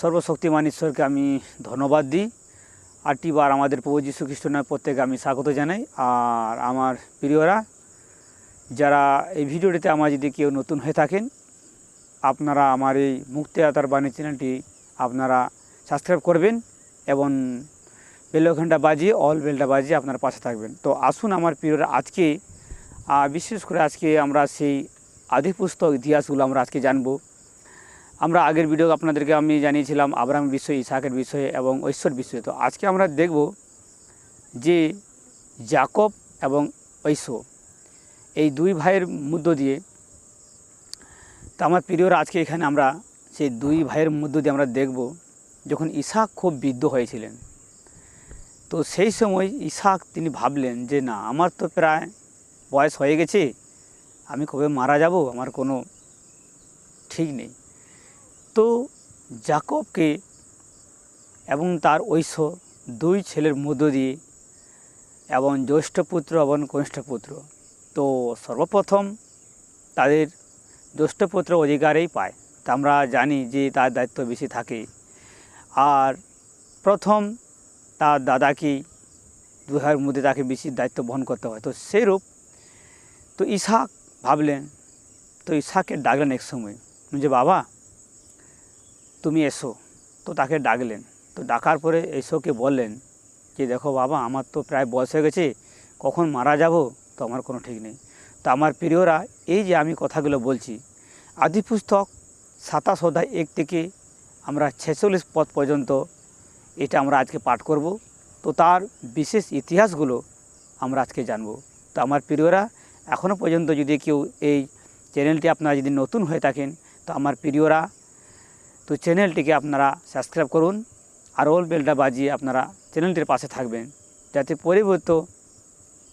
সর্বশক্তিমান ঈশ্বরকে আমি ধন্যবাদ দিই। আটটি বার আমাদের প্রভু যীশু খ্রিস্ট নামে প্রত্যেকে আমি স্বাগত জানাই। আর আমার প্রিয়রা, যারা এই ভিডিওটিতে আমার যদি কেউ নতুন হয়ে থাকেন, আপনারা আমার এই মুক্তি আতার বাণী চ্যানেলটি আপনারা সাবস্ক্রাইব করবেন এবং বেলঘণ্টা বাজিয়ে, অল বেলটা বাজিয়ে আপনার পাশে থাকবেন। তো আসুন আমার প্রিয়রা, আজকে বিশেষ করে আজকে আমরা সেই আদি পুস্তক ইতিহাসগুলো আমরা আজকে জানব। আমরা আগের ভিডিও আপনাদেরকে আমি জানিয়েছিলাম আব্রাহাম বিষয়ে ইসাকের বিষয়ে এবং ঐশ্বর বিষয়ে তো আজকে আমরা দেখব যে জাকব এবং ঐশ্ব এই দুই ভাইয়ের মধ্য দিয়ে। তো আমার প্রিয়রা, আজকে এখানে আমরা সেই দুই ভাইয়ের মধ্য দিয়ে আমরা দেখব যখন ইসাক খুব বৃদ্ধ হয়েছিলেন। তো সেই সময় ইসাক তিনি ভাবলেন যে, না, আমার তো প্রায় বয়স হয়ে গেছে, আমি কবে মারা যাব? আমার কোনো ঠিক নেই। তো জাকবকে এবং তার ঐশ্ব দুই ছেলের মধ্য দিয়ে এবং জ্যৈষ্ঠ পুত্র এবং কনিষ্ঠ পুত্র। তো সর্বপ্রথম তাদের জ্যৈষ্ঠ পুত্র অধিকারেই পায়। তা আমরা জানি যে তার দায়িত্ব বেশি থাকে। আর প্রথম তার দাদাকে দু ভাইয়ের মধ্যে তাকে বেশি দায়িত্ব বহন করতে হয়। তো সেইরূপ তো ইসাক ভাবলেন, তো ইসাককে ডাকলেন এক সময় যে বাবা তুমি এসো। তো তাকে ডাকলেন। তো ডাকার পরে এসোকে বললেন যে, দেখো বাবা, আমার তো প্রায় বয়স হয়ে গেছে, কখন মারা যাব? তো আমার কোনো ঠিক নেই। তো আমার প্রিয়রা এই যে আমি কথাগুলো বলছি, আদি পুস্তক সাতাশ অধ্যায় এক থেকে আমরা ছেচল্লিশ পদ পর্যন্ত এটা আমরা আজকে পাঠ করব। তো তার বিশেষ ইতিহাসগুলো আমরা আজকে জানব। তো আমার প্রিয়রা এখনও পর্যন্ত যদি কেউ এই চ্যানেলটি আপনারা যদি নতুন হয়ে থাকেন, তো আমার প্রিয়রা তো চ্যানেলটিকে আপনারা সাবস্ক্রাইব করুন আর ওল বেলটা বাজিয়ে আপনারা চ্যানেলটির পাশে থাকবেন, যাতে পরিবর্ত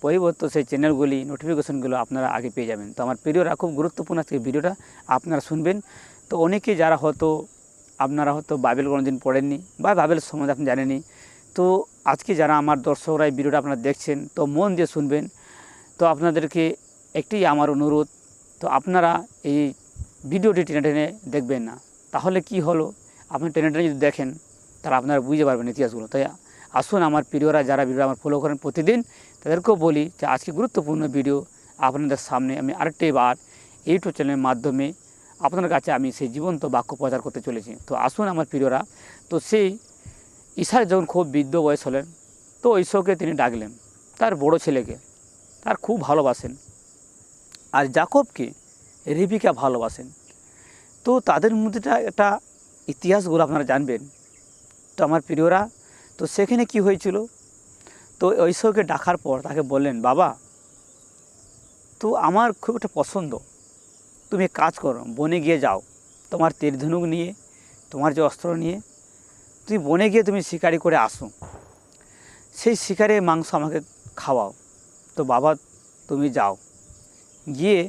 পরিবর্ত সেই চ্যানেলগুলি নোটিফিকেশনগুলো আপনারা আগে পেয়ে যাবেন। তো আমার প্রিয়রা, খুব গুরুত্বপূর্ণ আজকে ভিডিওটা, আপনারা শুনবেন। তো অনেকে যারা হয়তো, আপনারা হয়তো বাইবেল কোনোদিন পড়েননি বা বাইবেল সম্বন্ধে আপনি জানেননি, তো আজকে যারা আমার দর্শকরা এই ভিডিওটা আপনারা দেখছেন, তো মন দিয়ে শুনবেন। তো আপনাদেরকে একটি আমার অনুরোধ, তো আপনারা এই ভিডিওটি টেনে টেনে দেখবেন না। তাহলে কি হলো? আপনি টেনে টেনে যদি দেখেন, তাহলে আপনারা বুঝতে পারবেন ইতিহাসগুলো। তাই আসুন আমার প্রিয়রা যারা ভিডিও আমার ফলো করেন প্রতিদিন, তাদেরকেও বলি যে আজকে গুরুত্বপূর্ণ ভিডিও আপনাদের সামনে আমি আরেকটি বার ইউটিউব চ্যানেলের মাধ্যমে আপনার কাছে আমি সেই জীবন্ত বাক্য প্রচার করতে চলেছি। তো আসুন আমার প্রিয়রা, তো সেই ঈশার যখন খুব বৃদ্ধ বয়স হলেন, তো ঈশ্বরকে তিনি ডাকলেন। তার বড় ছেলেকে, তার খুব ভালোবাসেন। আর জাকবকে রিবিকা ভালোবাসেন। তো তাদের মধ্যে একটা ইতিহাসগুলো আপনারা জানবেন। তো আমার প্রিয়রা, তো সেখানে কি হয়েছিল? তো ঐশ্বরকে ডাকার পর তাকে বললেন, বাবা, তো আমার খুব একটা পছন্দ। তুমি কাজ করো, বনে গিয়ে যাও। তোমার তীর ধনুক নিয়ে, তোমার যে অস্ত্র নিয়ে তুমি বনে গিয়ে তুমি শিকারি করে আসো। সেই শিকারের মাংস আমাকে খাওয়াও। তো বাবা, তুমি যাও। গিয়ে,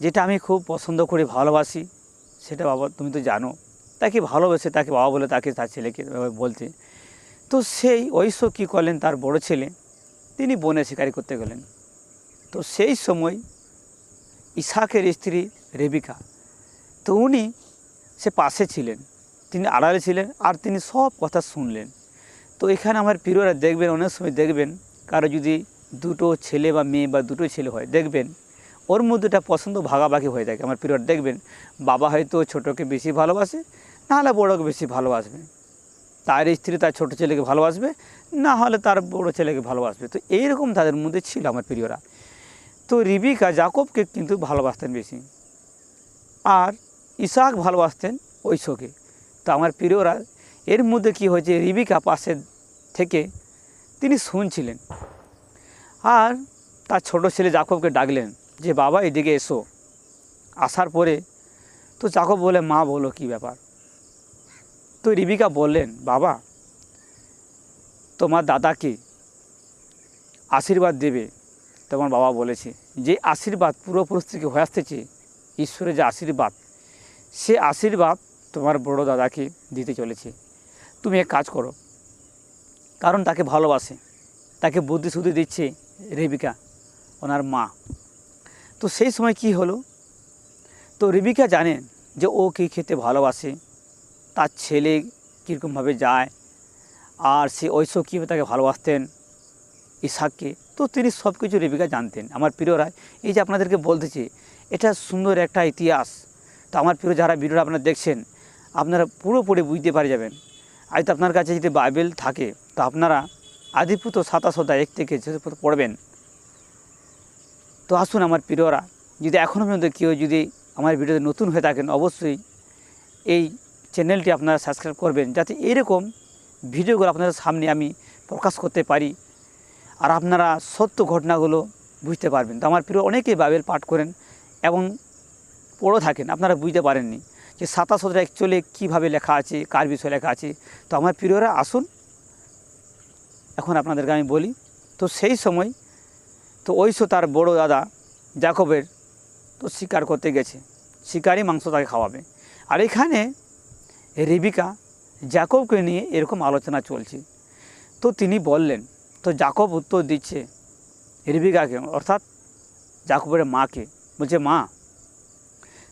যেটা আমি খুব পছন্দ করি, ভালোবাসি সেটা বাবা, তুমি তো জানো। তাকে ভালোবেসে তাকে বাবা বলে তাকে তার ছেলেকে বলতে তো সেই ঐশ্ব কী করলেন? তার বড় ছেলে, তিনি বনে শিকারি করতে গেলেন। তো সেই সময় ইসাকের স্ত্রী রেবিকা, তো উনি সে পাশে ছিলেন। তিনি আড়ালে ছিলেন আর তিনি সব কথা শুনলেন। তো এখানে আমার প্রিয়রা দেখবেন, অনেক সময় দেখবেন, কারও যদি দুটো ছেলে বা মেয়ে বা দুটো ছেলে হয়, দেখবেন ওর মধ্যে একটা পছন্দ ভাগাভাগি হয়ে থাকে। আমার প্রিয়রা দেখবেন, বাবা হয়তো ছোটোকে বেশি ভালোবাসে, নাহলে বড়োকে বেশি ভালোবাসবে। তার স্ত্রী তার ছোটো ছেলেকে ভালোবাসবে না হলে তার বড় ছেলেকে ভালোবাসবে। তো এইরকম তাদের মধ্যে ছিল আমার প্রিয়রা। তো রিবিকা জাকবকে কিন্তু ভালোবাসতেন বেশি। আর ইসাক ভালোবাসতেন ঐশোকে। তো আমার প্রিয়রা, এর মধ্যে কি হয়েছে, রিবিকা পাশে থেকে তিনি শুনছিলেন। আর তার ছোট ছেলে জাকবকে ডাকলেন। যে, বাবা, এদিকে এসো। আসার পরে তো জাকব বলে, মা, বলো কি ব্যাপার? তো রিবিকা বললেন, বাবা, তোমার দাদাকে আশীর্বাদ দেবে। তোমার বাবা বলেছে, যে আশীর্বাদ পূর্বপুরুষ থেকে হয়ে আসতেছে ঈশ্বরের যে আশীর্বাদ, সে আশীর্বাদ তোমার বড় দাদাকে দিতে চলেছে। তুমি এক কাজ করো, কারণ তাকে ভালোবাসে, তাকে বুদ্ধি শুদ্ধি দিচ্ছে রেবিকা, ওনার মা। তো সেই সময় কি হলো? তো রেবিকা জানেন যে ও কী খেতে ভালোবাসে, তার ছেলে কীরকমভাবে যায়, আর সে ঐশ্ব কীভাবে তাকে ভালোবাসতেন ইসাককে তো তিনি সব কিছু রেবিকা জানতেন। আমার প্রিয় রায়, এই যে আপনাদেরকে বলতেছি এটা সুন্দর একটা ইতিহাস। তো আমার প্রিয় যারা ভিডিওটা আপনারা দেখছেন, আপনারা পুরোপুরি বুঝতে পারে যাবেন। আজ তো আপনার কাছে যদি বাইবেল থাকে, তো আপনারা আদিপুত সাতাশ অধ্যায় এক থেকে পড়বেন তো আসুন আমার প্রিয়রা, যদি এখনও পর্যন্ত কেউ যদি আমার ভিডিওতে নতুন হয়ে থাকেন, অবশ্যই এই চ্যানেলটি আপনারা সাবস্ক্রাইব করবেন, যাতে এরকম ভিডিওগুলো আপনাদের সামনে আমি প্রকাশ করতে পারি আর আপনারা সত্য ঘটনাগুলো বুঝতে পারবেন। তো আমার প্রিয়, অনেকেই বাইবেল পাঠ করেন এবং পড়ে থাকেন, আপনারা বুঝতে পারেননি যে সাতাশ অধ্যায় অ্যাকচুয়ালি কীভাবে লেখা আছে, কার বিষয়ে লেখা আছে। তো আমার প্রিয়রা, আসুন, এখন আপনাদেরকে আমি বলি, তো সেই সময় তো ওইসো তার বড় দাদা জাকবের তো শিকার করতে গেছে। শিকারই মাংস তাকে খাওয়াবে। আর এখানে রেবিকা জাকবকে নিয়ে এরকম আলোচনা চলছে। তো তিনি বললেন, তো জাকব উত্তর দিচ্ছে রেবিকাকে, অর্থাৎ জাকবের মাকে। বলছে, মা,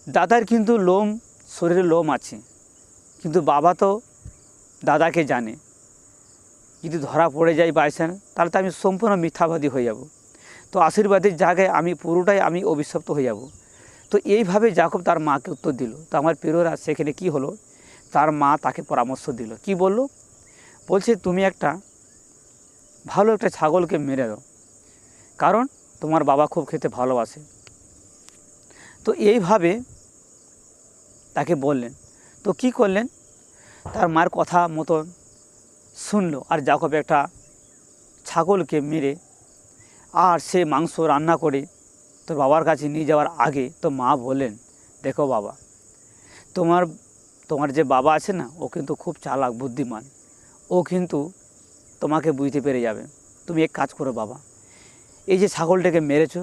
দাদার কিন্তু লোম, শরীরে লোম আছে, কিন্তু বাবা তো দাদাকে জানে। যদি ধরা পড়ে যায় বাইসান তাহলে তো আমি সম্পূর্ণ মিথ্যাবাদী হয়ে যাব। তো আশীর্বাদের জায়গায় আমি পুরোটাই আমি অভিশপ্ত হয়ে যাব। তো এইভাবে জাকব তার মাকে উত্তর দিল। তো আমার প্রিয়রা সেখানে কি হলো? তার মা তাকে পরামর্শ দিল। কি বলল? বলছে, তুমি একটা ভালো একটা ছাগলকে মেরে দাও। কারণ তোমার বাবা খুব খেতে ভালোবাসে। তো এইভাবে তাকে বললেন। তো কি করলেন? তার মার কথা মতন শুনলো। আর জাকব একটা ছাগলকে মেরে আর সে মাংস রান্না করে তোর বাবার কাছে নিয়ে যাওয়ার আগে তো মা বললেন, দেখো বাবা, তোমার তোমার যে বাবা আছে না, ও কিন্তু খুব চালাক, বুদ্ধিমান। ও কিন্তু তোমাকে বুঝতে পেরে যাবে। তুমি এক কাজ করো বাবা, এই যে ছাগলটাকে মেরেছ,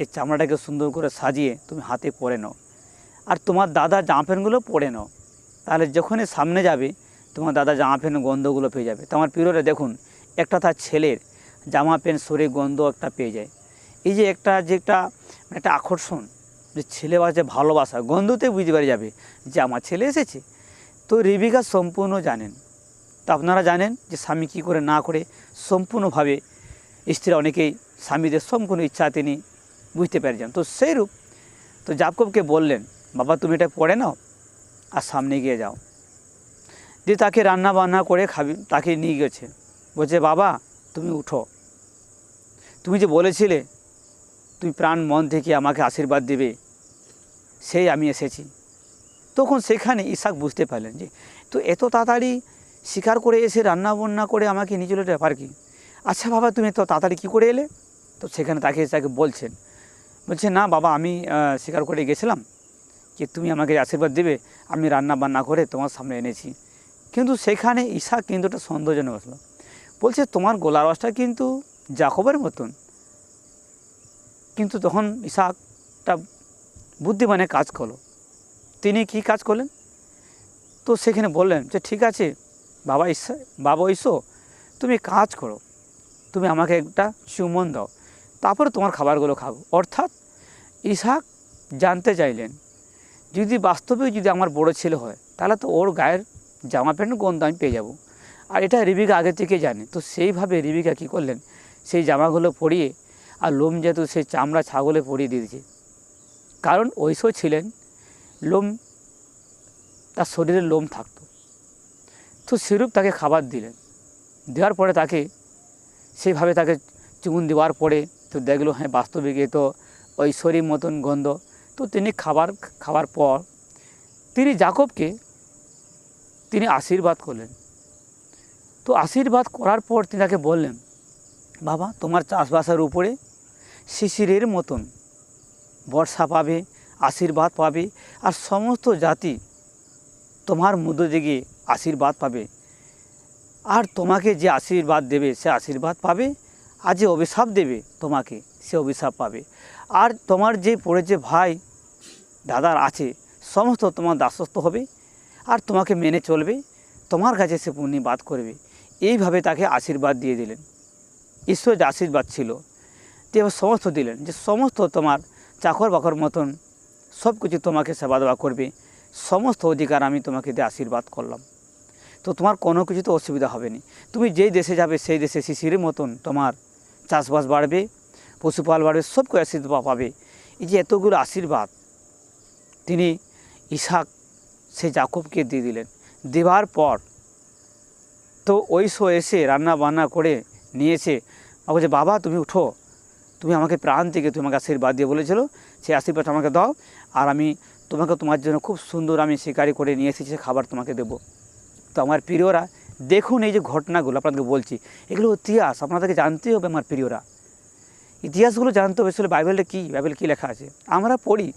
এই চামড়াটাকে সুন্দর করে সাজিয়ে তুমি হাতে পরে নাও। আর তোমার দাদা জামা প্যান্টগুলো পরে নাও। তাহলে যখনই সামনে যাবে, তোমার দাদা জামা প্যান্ট গন্ধগুলো পেয়ে যাবে। তো আমার প্রিয়রা দেখুন, একটা তার ছেলের জামা প্যান্ট সরে গন্ধ একটা পেয়ে যায়। এই যে একটা যে একটা আকর্ষণ, যে ছেলে যে ভালোবাসা, গন্ধতে বুঝতে পারে যাবে যে আমার ছেলে এসেছে। তো রেবিকা সম্পূর্ণ জানেন। তো আপনারা জানেন যে স্বামী কী করে না করে সম্পূর্ণভাবে স্ত্রী অনেকেই স্বামীদের সম্পূর্ণ ইচ্ছা তিনি বুঝতে পেরে যান। তো সেই রূপ তো জাকবকে বললেন, বাবা, তুমি এটা পড়ে নাও আর সামনে গিয়ে যাও। দিয়ে তাকে রান্না বান্না করে খাবি, তাকে নিয়ে গেছে। বলছে, বাবা তুমি উঠো। তুমি যে বলেছিলে তুমি প্রাণ মন থেকে আমাকে আশীর্বাদ দেবে, সেই আমি এসেছি। তখন সেখানে ইসাক বুঝতে পারলেন যে, তো এত তাড়াতাড়ি শিকার করে এসে রান্না বান্না করে আমাকে নিয়ে চলে ব্যাপার কি? আচ্ছা বাবা, তুমি এত তাড়াতাড়ি কী করে এলে? তো সেখানে তাকে তাকে বলছেন, বলছে, না বাবা, আমি শিকার করে গেছিলাম যে, তুমি আমাকে আশীর্বাদ দেবে, আমি রান্না বান্না করে তোমার সামনে এনেছি। কিন্তু সেখানে ইসাক কিন্তু একটা সন্দেহজনক আসলো। বলছে, তোমার গলার আওয়াজটা কিন্তু জাকবের মতন। কিন্তু তখন ইসাকটা বুদ্ধিমানে কাজ করল। তিনি কি কাজ করলেন? তো সেখানে বললেন যে, ঠিক আছে, বাবা ঈশ্বর বাবা ঈশ্বর তুমি কাজ করো। তুমি আমাকে একটা চুমন দাও। তারপরে তোমার খাবারগুলো খাব। অর্থাৎ ইসাক জানতে চাইলেন, যদি বাস্তবে যদি আমার বড় ছেলে হয়, তাহলে তো ওর গায়ের জামা প্যান্ট গন্ধ আমি পেয়ে যাব। আর এটা রিবিকা আগে থেকে জানে। তো সেইভাবে রিবিকা কী করলেন? সেই জামাগুলো পরিয়ে আর লোম যেহেতু সেই চামড়া ছাগলে পরিয়ে দিয়েছে। কারণ ঐশো ছিলেন, লোম, তার শরীরে লোম থাকতো। তো সেরূপ তাকে খাবার দিলেন। দেওয়ার পরে তাকে, সেইভাবে তাকে চুমুন দেওয়ার পরে তো দেখল হ্যাঁ বাস্তবিক এ তো ঐশ্বরীর মতন গন্ধ। তো তিনি খাবার, খাওয়ার পর তিনি জাকবকে তিনি আশীর্বাদ করলেন। তো আশীর্বাদ করার পর তিনি তাকে বললেন, বাবা, তোমার চাষবাসের উপরে শিশিরের মতন বর্ষা পাবে, আশীর্বাদ পাবে, আর সমস্ত জাতি তোমার মধ্য থেকে আশীর্বাদ পাবে। আর তোমাকে যে আশীর্বাদ দেবে, সে আশীর্বাদ পাবে, আর যে অভিশাপ দেবে তোমাকে, সে অভিশাপ পাবে। আর তোমার যে পড়ে যে ভাই, দাদার আছে, সমস্ত তোমার দাসস্থ হবে, আর তোমাকে মেনে চলবে, তোমার কাছে সে পূর্ণিবাদ করবে। এইভাবে তাকে আশীর্বাদ দিয়ে দিলেন। ঈশ্বর যে আশীর্বাদ ছিল, যে সমস্ত দিলেন, যে সমস্ত তোমার চাকর বাকর মতন সব কিছু তোমাকে সেবা দেওয়া করবে, সমস্ত অধিকার আমি তোমাকে দিয়ে আশীর্বাদ করলাম। তো তোমার কোনো কিছুতে অসুবিধা হবে না। তুমি যেই দেশে যাবে, সেই দেশে শিশিরের মতন তোমার চাষবাস বাড়বে, পশুপাল বাড়বে, সব কিছু আশীর্বাদ পাবে। এই যে এতগুলো আশীর্বাদ, তিনি ইসাক সেই জাকবকে দিয়ে দিলেন। দেওয়ার পর তো ওই শো এসে রান্না বান্না করে নিয়ে এসে আমাকে বলছে, বাবা, তুমি উঠো। তুমি আমাকে প্রাণ থেকে তুমি আমাকে আশীর্বাদ দিয়ে বলেছিলো, সেই আশীর্বাদ আমাকে দাও। আর আমি তোমাকে তোমার জন্য খুব সুন্দর আমি শিকারি করে নিয়ে এসেছি খাবার তোমাকে দেবো। তো আমার প্রিয়রা, দেখুন এই যে ঘটনাগুলো আপনাদেরকে বলছি, এগুলো ইতিহাস, আপনাদেরকে জানতেই হবে আমার প্রিয়রা। ইতিহাসগুলো জানতে হবে, আসলে বাইবেলটা কী, বাইবেল কী লেখা আছে? আমরা পড়ি,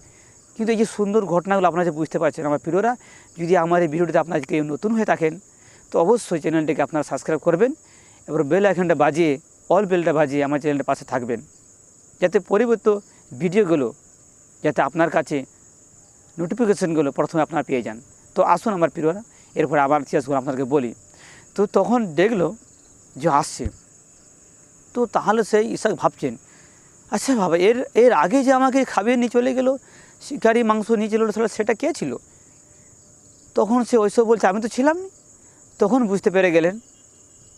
কিন্তু এই যে সুন্দর ঘটনাগুলো আপনারা বুঝতে পারছেন, আমার প্রিয়রা, যদি আমার এই ভিডিওটিতে আপনারা কেউ নতুন হয়ে থাকেন তো অবশ্যই চ্যানেলটিকে আপনারা সাবস্ক্রাইব করবেন এবার বেল আইকনটা বাজিয়ে অল বেলটা বাজিয়ে আমার চ্যানেলটা পাশে থাকবেন। যাতে পরিবর্তিত ভিডিওগুলো, যাতে আপনার কাছে নোটিফিকেশানগুলো প্রথমে আপনারা পেয়ে যান। তো আসুন আমার প্রিয়রা, এরপরে আবার ইতিহাসগুলো আপনাকে বলি। তো তখন দেখল যে আসছে। তো তাহলে সেই ইসাক ভাবছেন আচ্ছা বাবা, এর এর আগে যে আমাকে খাবিয়ে নিয়ে চলে গেলো, শিকারি মাংস নিয়ে চলে সেটা কে ছিল? তখন সে ওইসব বলছে, আমি তো ছিলাম না তখন বুঝতে পেরে গেলেন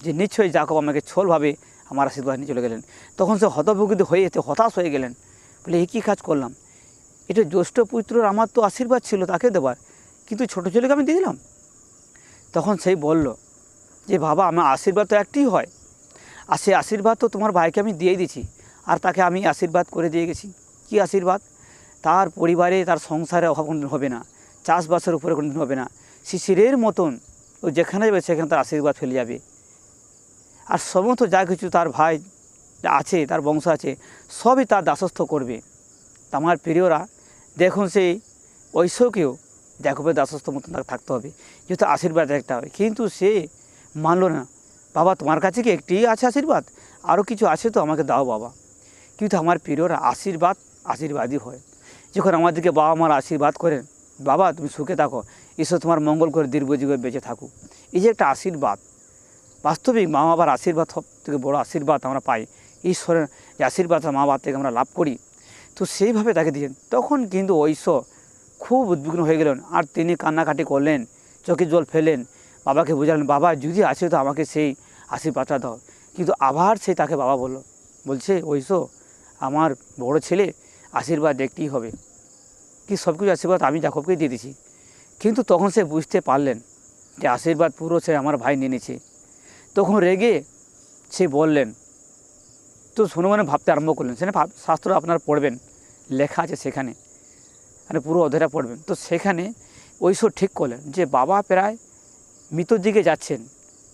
যে নিশ্চয়ই জাকব আমাকে ছোলভাবে আমার আশীর্বাদ নিয়ে চলে গেলেন। তখন সে হতভুগিত হয়ে এতে হতাশ হয়ে গেলেন। বলে এই কী কাজ করলাম? এটা জ্যৈষ্ঠ পুত্রর আমার তো আশীর্বাদ ছিল, তাকে দেবার। কিন্তু ছোটো ছেলেকে আমি দিয়ে দিলাম? তখন সেই বলল, যে বাবা, আমার আশীর্বাদ তো একটিই হয়। আর সেই আশীর্বাদ তো তোমার ভাইকে আমি দিয়ে দিয়েছি। আর তাকে আমি আশীর্বাদ করে দিয়ে গেছি। কি আশীর্বাদ? তার পরিবারে তার সংসারে অভাব হবে না। চাষবাসের উপরে কোনোদিন হবে না। শিশিরের মতন ও যেখানে যাবে সেখানে তার আশীর্বাদ ফেলে যাবে। আর সমস্ত যা কিছু তার ভাই আছে, তার বংশ আছে, সবই তার দাসস্থ করবে। আমার প্রিয়রা, দেখুন সেই ঐশ্বকেও দেখবে দাসস্থ মতন তাকে থাকতে হবে, যেহেতু আশীর্বাদ একটা হবে। কিন্তু সে মানলো না, বাবা, তোমার কাছে কি একটি আছে আশীর্বাদ? আরও কিছু আছে তো আমাকে দাও বাবা। কিন্তু আমার প্রিয়রা আশীর্বাদ, আশীর্বাদই হয়। যখন আমাদেরকে বাবা মার আশীর্বাদ করেন, বাবা, তুমি সুখে থাকো। ঈশ্বর তোমার মঙ্গল করে দীর্ঘজীবে বেঁচে থাকুক। এই যে একটা আশীর্বাদ, বাস্তবিক মা বাবার আশীর্বাদ সব থেকে বড়ো আশীর্বাদ আমরা পাই। ঈশ্বরের যে আশীর্বাদ মা বাবার থেকে আমরা লাভ করি। তো সেইভাবে তাকে দিয়েছেন। তখন কিন্তু ঐশ্ব খুব উদ্বিগ্ন হয়ে গেলেন। আর তিনি কান্নাকাটি করলেন, চোখে জল ফেলেন বাবাকে বোঝালেন, বাবা, যদি আছে তো আমাকে সেই আশীর্বাদটা দাও। কিন্তু আবার সে তাকে বাবা বলল, বলছে ঐশ্ব আমার বড় ছেলে আশীর্বাদ দেখতেই হবে। কি সব কিছু আশীর্বাদ আমি জাকবকে দিয়ে দিয়েছি। কিন্তু তখন সে বুঝতে পারলেন যে আশীর্বাদ পুরো সে আমার ভাই নিয়ে নিয়েছে। তখন রেগে সে বললেন, তো শুনে মানে ভাবতে আরম্ভ করলেন, সেখানে শাস্ত্র আপনারা পড়বেন, লেখা আছে সেখানে মানে পুরো অধেরা পড়বেন। তো সেখানে ওইসব ঠিক করলেন যে বাবা প্রায় মৃতর দিকে যাচ্ছেন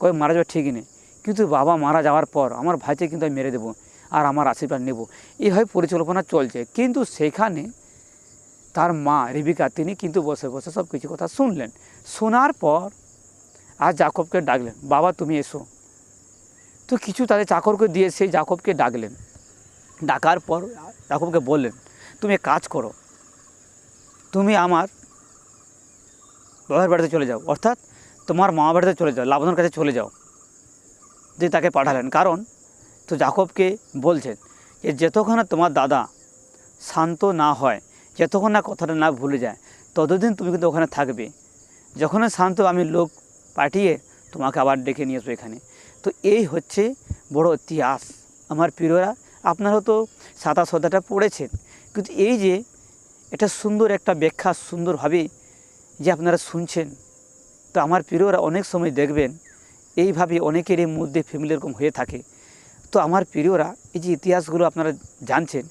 কয়ে মারা যাওয়া ঠিক নেই, কিন্তু বাবা মারা যাওয়ার পর আমার ভাইকে কিন্তু আমি মেরে দেবো আর আমার আশীর্বাদ নেব। এইভাবে পরিকল্পনা চলছে। কিন্তু সেখানে তার মা রেবিকা, তিনি কিন্তু বসে বসে সব কিছু কথা শুনলেন। শোনার পর আর জাকবকে ডাকলেন, বাবা, তুমি এসো। তো কিছু তাদের চাকরকে দিয়ে সেই জাকবকে ডাকলেন। ডাকার পর জাকবকে বললেন, তুমি কাজ করো, তুমি আমার বাবার বাড়িতে চলে যাও। অর্থাৎ তোমার মামা বাড়িতে চলে যাও লাবণের কাছে চলে যাও, যে তাকে পাঠালেন। কারণ তো জাকবকে বলছেন যে যতক্ষণ তোমার দাদা শান্ত না হয় যতক্ষণ না কথাটা না ভুলে যায়, ততদিন তুমি কিন্তু ওখানে থাকবে। যখন শান্ত আমি লোক পাঠিয়ে তোমাকে আবার ডেকে নিয়ে আসব এখানে। তো এই হচ্ছে বড় ইতিহাস। আমার প্রিয়রা, আপনারা তো সাদা সদাটা পড়েছেন, কিন্তু এই যে এটা সুন্দর একটা ব্যাখ্যা সুন্দরভাবে যে আপনারা শুনছেন, তো আমার প্রিয়রা অনেক সময় দেখবেন, এইভাবে অনেকেরই মধ্যে ফ্যামিলি এরকম হয়ে থাকে। তো আমার প্রিয়রা, এই যে ইতিহাসগুলো আপনারা জানছেন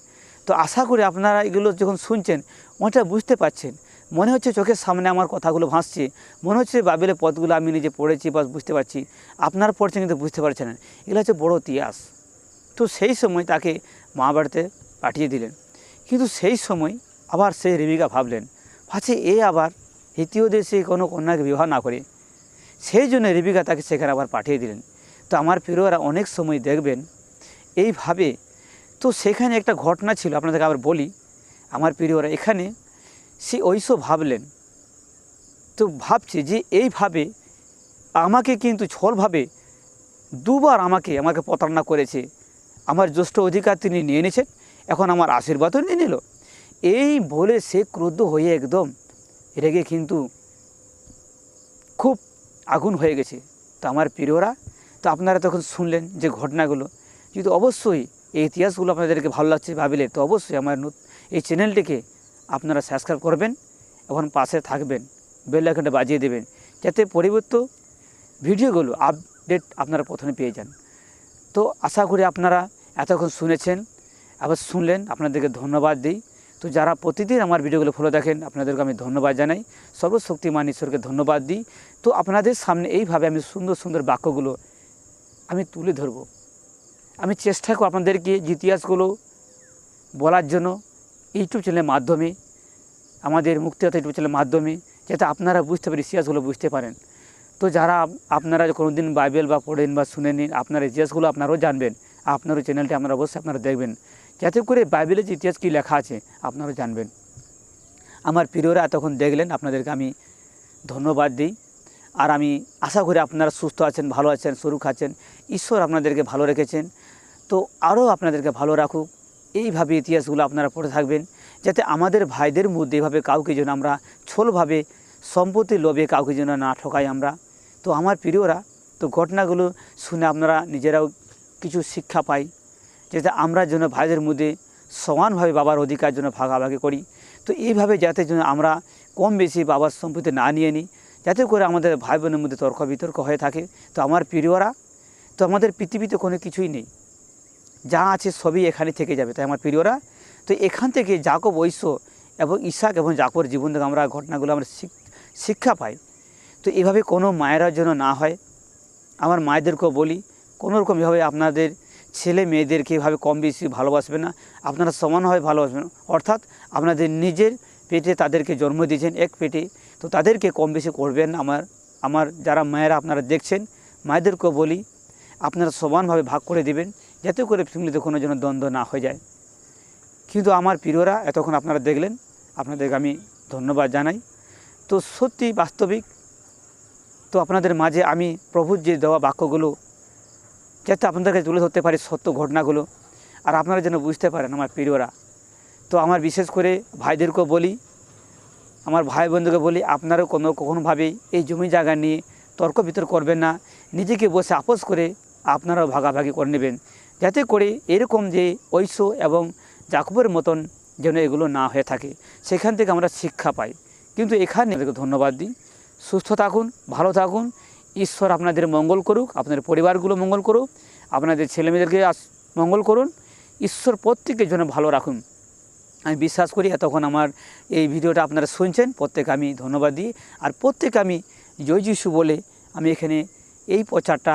তো আশা করি আপনারা এগুলো যখন শুনছেন ওটা বুঝতে পারছেন। মনে হচ্ছে চোখের সামনে আমার কথাগুলো ভাসছে। মনে হচ্ছে বাবেলের পথগুলো আমি নিজে পড়েছি বা বুঝতে পারছি। আপনারা পড়ছেন কিন্তু বুঝতে পারছেন না। এগুলো হচ্ছে বড় ইতিহাস। তো সেই সময় তাকে মা বাড়িতে পাঠিয়ে দিলেন। কিন্তু সেই সময় আবার সেই রেবিকা ভাবলেন, ভাবছে এ আবার দ্বিতীয় দেশে কোনো কন্যাকে বিবাহ না করে। সেই জন্য রেবিকা তাকে সেখানে আবার পাঠিয়ে দিলেন। তো আমার প্রিয়রা অনেক সময় দেখবেন, এইভাবে তো সেখানে একটা ঘটনা ছিল, আপনাদেরকে আবার বলি, আমার প্রিয়রা, এখানে সে ওইসব ভাবলেন। তো ভাবছে যে এইভাবে আমাকে কিন্তু ছলভাবে দুবার আমাকে আমাকে প্রতারণা করেছে। আমার জ্যেষ্ঠ অধিকার তিনি নিয়ে নিয়েছেন, এখন আমার আশীর্বাদও নিয়ে নিল। এই বলে সে ক্রুদ্ধ হয়ে একদম রেগে কিন্তু খুব আগুন হয়ে গেছে। তো আমার প্রিয়রা, তো আপনারা তখন শুনলেন যে ঘটনাগুলো। যদি অবশ্যই এই ইতিহাসগুলো আপনাদেরকে ভালো লাগছে ভাবিলে তো অবশ্যই আমার এই চ্যানেলটিকে আপনারা সাবস্ক্রাইব করবেন এবং পাশে থাকবেন বেল আইকনটা বাজিয়ে দেবেন, যাতে পরিবর্ত ভিডিওগুলো আপডেট আপনারা প্রথমে পেয়ে যান। তো আশা করি আপনারা এতক্ষণ শুনেছেন, আবার শুনলেন, আপনাদেরকে ধন্যবাদ দিই। তো যারা প্রতিদিন আমার ভিডিওগুলো ফলো দেখেন, আপনাদেরকে আমি ধন্যবাদ জানাই। সর্বশক্তিমান ঈশ্বরকে ধন্যবাদ দিই। তো আপনাদের সামনে এইভাবে আমি সুন্দর সুন্দর বাক্যগুলো আমি তুলে ধরব। আমি চেষ্টা করব আপনাদেরকে ইতিহাসগুলো বলার জন্য ইউটিউব চ্যানেলের মাধ্যমে, আমাদের মুক্তিদাতা ইউটিউব চ্যানেলের মাধ্যমে, যাতে আপনারা বুঝতে পারেন, ইতিহাসগুলো বুঝতে পারেন। তো যারা আপনারা কোনো দিন বাইবেল বা পড়েন বা শুনে নিন আপনার ইতিহাসগুলো আপনারাও জানবেন। আপনারও চ্যানেলটি আপনারা অবশ্যই আপনারা দেখবেন। যাতে করে বাইবেলের যে ইতিহাস কী লেখা আছে, আপনারাও জানবেন। আমার প্রিয়রা এতক্ষণ দেখলেন, আপনাদেরকে আমি ধন্যবাদ দিই। আর আমি আশা করি আপনারা সুস্থ আছেন, ভালো আছেন, সুরুখ আছেন। ঈশ্বর আপনাদেরকে ভালো রেখেছেন। তো আরও আপনাদেরকে ভালো রাখুক। এইভাবে ইতিহাসগুলো আপনারা পড়ে থাকবেন, যাতে আমাদের ভাইদের মধ্যে এভাবে কাউকে যেন আমরা ছোলভাবে সম্পত্তি লোভে কাউকে যেন না ঠকাই আমরা। তো আমার প্রিয়রা, তো ঘটনাগুলো শুনে আপনারা নিজেরাও কিছু শিক্ষা পাই, যাতে আমরা যেন ভাইদের মধ্যে সমানভাবে বাবার অধিকার জন্য ভাগাভাগি করি। তো এইভাবে যাতে যেন আমরা কম বেশি বাবার সম্পত্তি না নিয়ে নিই, যাতে করে আমাদের ভাই বোনের মধ্যে তর্ক বিতর্ক হয়ে থাকে। তো আমার প্রিয়রা, তো আমাদের পৃথিবীতে কোনো কিছুই নেই। যা আছে সবই এখানে থেকে যাবে। তাই আমার প্রিয়রা, তো এখান থেকে জাকব ঐশ্য এবং ইসাক এবং জাকবর জীবন থেকে আমরা ঘটনাগুলো আমরা শিক- শিক্ষা পাই। তো এভাবে কোনো মায়েরা যেন না হয়। আমার মায়েদেরকেও বলি, কোনো রকম এভাবে আপনাদের ছেলে মেয়েদেরকে এভাবে কম বেশি ভালোবাসবে না। আপনারা সমানভাবে ভালোবাসবেন। অর্থাৎ আপনাদের নিজের পেটে তাদেরকে জন্ম দিয়েছেন, এক পেটে। তো তাদেরকে কম বেশি করবেন আমার আমার যারা মায়েরা আপনারা দেখছেন, মায়েদেরকেও বলি, আপনারা সমানভাবে ভাগ করে দিবেন। যাতে করে ফ্যামিলিতে কোনো যেন দ্বন্দ্ব না হয়ে যায়। কিন্তু আমার প্রিয়রা, এতক্ষণ আপনারা দেখলেন, আপনাদেরকে আমি ধন্যবাদ জানাই। তো সত্যি বাস্তবিক, তো আপনাদের মাঝে আমি প্রভুর যে দেওয়া বাক্যগুলো, যাতে আপনাদের কাছে তুলে ধরতে পারি সত্য ঘটনাগুলো, আর আপনারা যেন বুঝতে পারেন আমার প্রিয়রা। তো আমার বিশেষ করে ভাইদেরকেও বলি, আমার ভাই বন্ধুকে বলি, আপনারাও কোনো কখনোভাবেই এই জমি জায়গা নিয়ে তর্ক বিতর্ক করবেন না। নিজেকে বসে আপোষ করে আপনারাও ভাগাভাগি করে নেবেন। যাতে করে এরকম যে ঐশ্য এবং জাকবের মতন যেন এগুলো না হয়ে থাকে, সেখান থেকে আমরা শিক্ষা পাই। কিন্তু এখানে আপনাদেরকে ধন্যবাদ দিই। সুস্থ থাকুন, ভালো থাকুন। ঈশ্বর আপনাদের মঙ্গল করুক, আপনাদের পরিবারগুলো মঙ্গল করুক, আপনাদের ছেলেমেয়েদেরকে মঙ্গল করুন। ঈশ্বর প্রত্যেকের জন্য ভালো রাখুন। আমি বিশ্বাস করি এতক্ষণ আমার এই ভিডিওটা আপনারা শুনছেন প্রত্যেকে আমি ধন্যবাদ দিই। আর প্রত্যেকে আমি জয় যিশু বলে আমি এখানে এই প্রচারটা,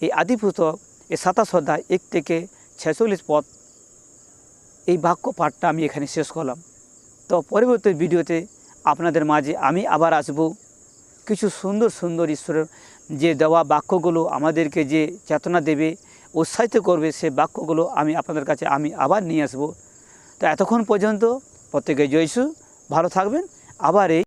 এই আদিপুস্তক এই সাতাশ অধ্যায় এক থেকে ছেচল্লিশ পদ। এই বাক্য পাঠটা আমি এখানে শেষ করলাম। তো পরবর্তী ভিডিওতে আপনাদের মাঝে আমি আবার আসব। কিছু সুন্দর সুন্দর ঈশ্বরের যে দেওয়া বাক্যগুলো আমাদেরকে যে চেতনা দেবে, উৎসাহিত করবে, সে বাক্যগুলো আমি আপনাদের কাছে আমি আবার নিয়ে আসব। তো এতক্ষণ পর্যন্ত প্রত্যেকে জয়সু ভালো থাকবেন। আবার এই